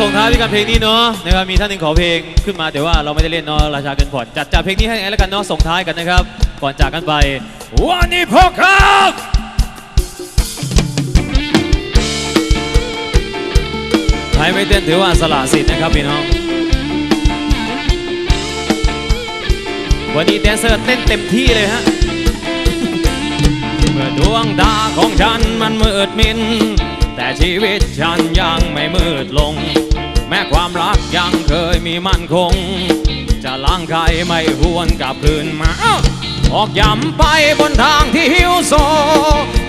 ส่งท้ายด้วยกันเพลงนี้เนาะนะครับมีท่านหนึ่งขอเพลงขึ้นมาแต่ว่าเราไม่ได้เล่นเนาะราชาเกินผ่อนจัดจัดเพลงนี้ให้แล้วกันเนาะส่งท้ายกันนะครับ ก่อนจากกันไปวันนี้พวกครับใครไม่เต้นถือว่าสละสิทธิ์นะครับพี่น้องวันนี้แดนเซอร์เต้นเต็มที่เลยฮะเมื่อดวงตาของฉันมันมืดมินแต่ชีวิตฉันยังไม่มืดลง ม้ความรักยังเคยมีมั่นคง จะล้างใครไม่หวนกลับคืนมาอออกย้ำไปบนทางที่หิวโซ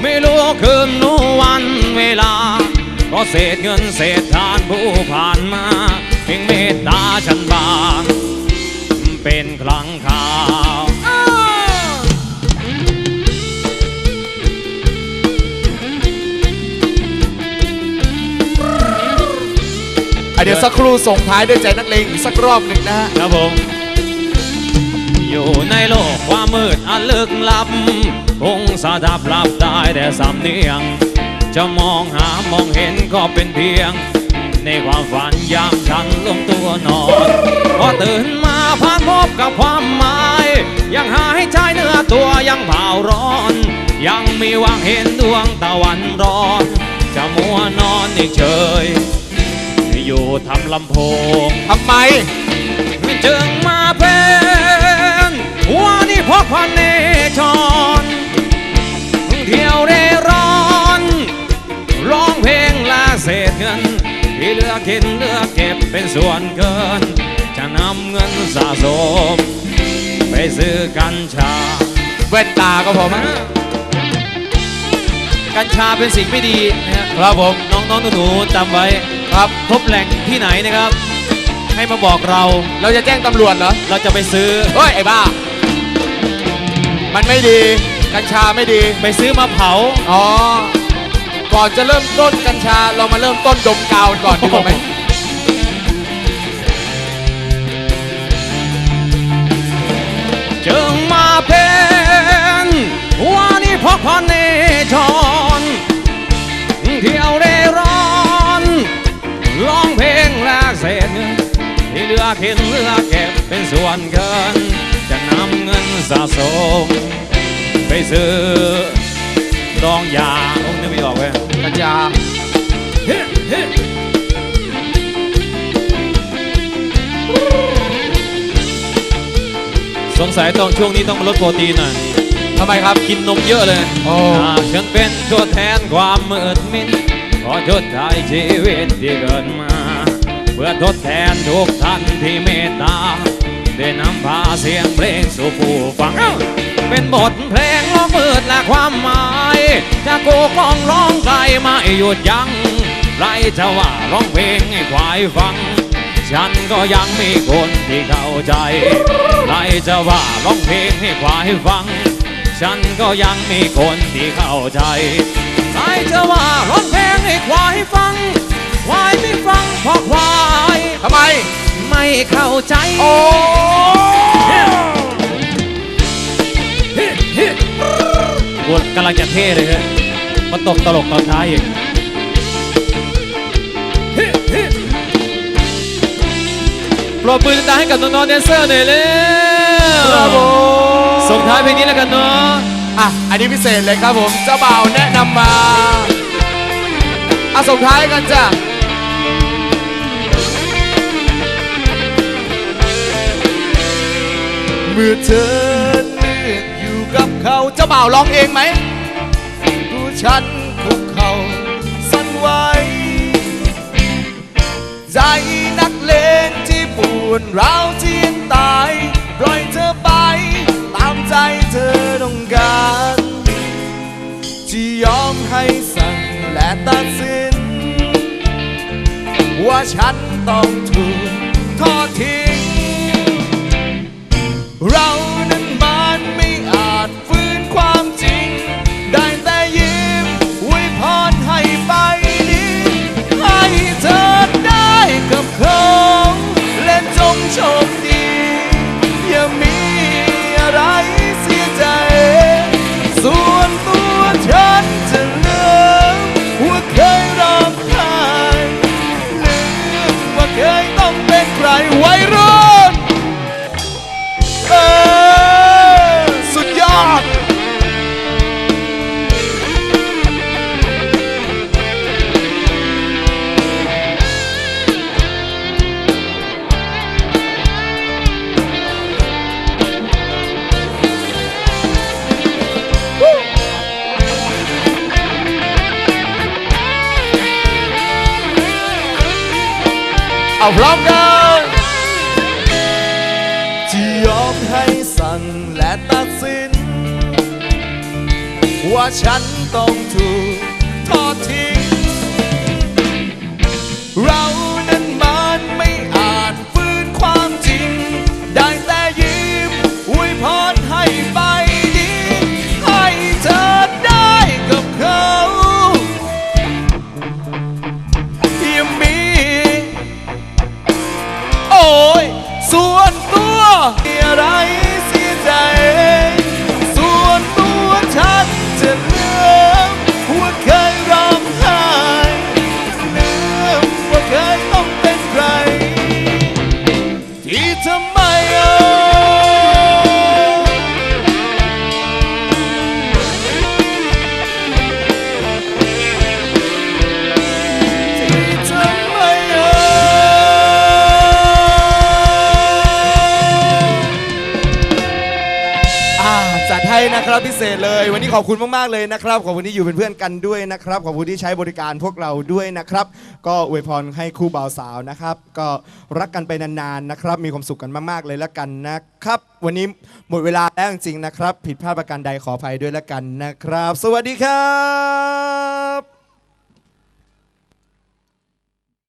ไม่รู้คืนรู้วันเวลาก็เศษเงินเศษทานผู้ผ่านมาเพียงเมตตาฉันบาง เป็นครั้งคราว เดี๋ยวสักครู่ส่งท้ายด้วยใจนักเลงอีกสักรอบหนึ่งนะฮะครับผมอยู่ในโลกความมืดอันลึกลับคงสาดับหลับได้แต่สำเนียง จะมองหามองเห็นก็เป็นเพียง ในความฝันยามฉันลงตัวนอนพอตื่นมาผ่านพบกับความหมาย ยังหายใจเนื้อตัวยังเผาร้อน ยังมีหวังเห็นดวงตะวันร้อนจะมัวนอนอีกเฉย อยู่ทำลำโพงทำไมจึงมาเป็นวันนี้พบพันเนจรเที่ยวเร่ร่อนร้องเพลงลาเศษเงินที่เหลือกินเหลือเก็บเป็นส่วนเกิน จะนำเงินสะสม ไปซื้อกัญชาแว่นตาก็พอมั้งกัญชาเป็นสิ่งไม่ดีนะฮะครับผมน้องๆหนูๆจำไว้ ครับ พบแหล่งที่ไหนนะครับ ให้มาบอกเรา เราจะแจ้งตำรวจเหรอ เราจะไปซื้อ เฮ้ย ไอ้บ้า มันไม่ดี กัญชาไม่ดี ไปซื้อมาเผา อ๋อ ก่อนจะเริ่มต้นกัญชา เรามาเริ่มต้นดมกาวกันก่อนดีกว่าไหม เศษเงินที่เหลือกินเหลือเก็บเป็นส่วนเกิน จะนำเงินสะสม ไปซื้อดองยาโอ้นึกไม่ออกเว้ยกัญชาสงสัยต้องช่วงนี้ต้องลดโปรตีนหน่อยทำไมครับกินนมเยอะเลยโอ้หากฉันเป็นตัวแทนความมืดมิดขอชดใช้ชีวิตที่เกิดมา เพื่อทดแทนทุกท่านที่เมตตาได้นำพาเสียงเพลงสู่ผู้ฟังเอ้าเป็นบทเพลงล้องมืดและความหมายจะโกกองร้องไกลไม่หยุดยัง้งไรจะว่าร้องเพลงให้ควายฟัง ฉันก็ยังมีคนที่เข้าใจไรจะว่าร้องเพลงให้ควายฟัง ฉันก็ยังมีคนที่เข้าใจใครจะว่าร้องเพลงให้ควายฟัง ควายไม่ฟังเพราะควายทำไม ไม่เข้าใจโอ้กูกำลังจะเท่เลยฮะมาตกตลกตอนท้ายอีกปรบมือดังๆให้กับน้องๆแดนเซอร์หน่อยเร็วครับผมส่งท้ายเพลงนี้แล้วกันเนาะอะ อันนี้พิเศษเลยครับผม เจ้าบ่าวแนะนำมา อะส่งท้ายกันจ้ะ เมื่อเธอเลือกอยู่กับเขาเจ้าบ่าวร้องเองไหมผู้ฉันคุกเขาสั่นไหวใจนักเลงที่ปวดร้าวเจียนตาย ปล่อยเธอไป ตามใจเธอต้องการที่ยอมให้สั่งและตัดสิน ว่าฉันต้องถูก แเอาพร้อมกันที่ยอมให้สั่งและตัดสิน ว่าฉันต้องถูกทอดทิ้งเรา ให้นะครับพิเศษเลย วันนี้ขอบคุณมากๆเลยนะครับขอบคุณที่อยู่เป็นเพื่อนกันด้วยนะครับขอบคุณที่ใช้บริการพวกเราด้วยนะครับ ก็อวยพรให้คู่บ่าวสาวนะครับ ก็รักกันไปนานๆนะครับ มีความสุขกันมากๆเลยแล้วกันนะครับ วันนี้หมดเวลาแล้วจริงๆนะครับ ผิดพลาดประการใดขออภัยด้วยแล้วกันนะครับ สวัสดีครับ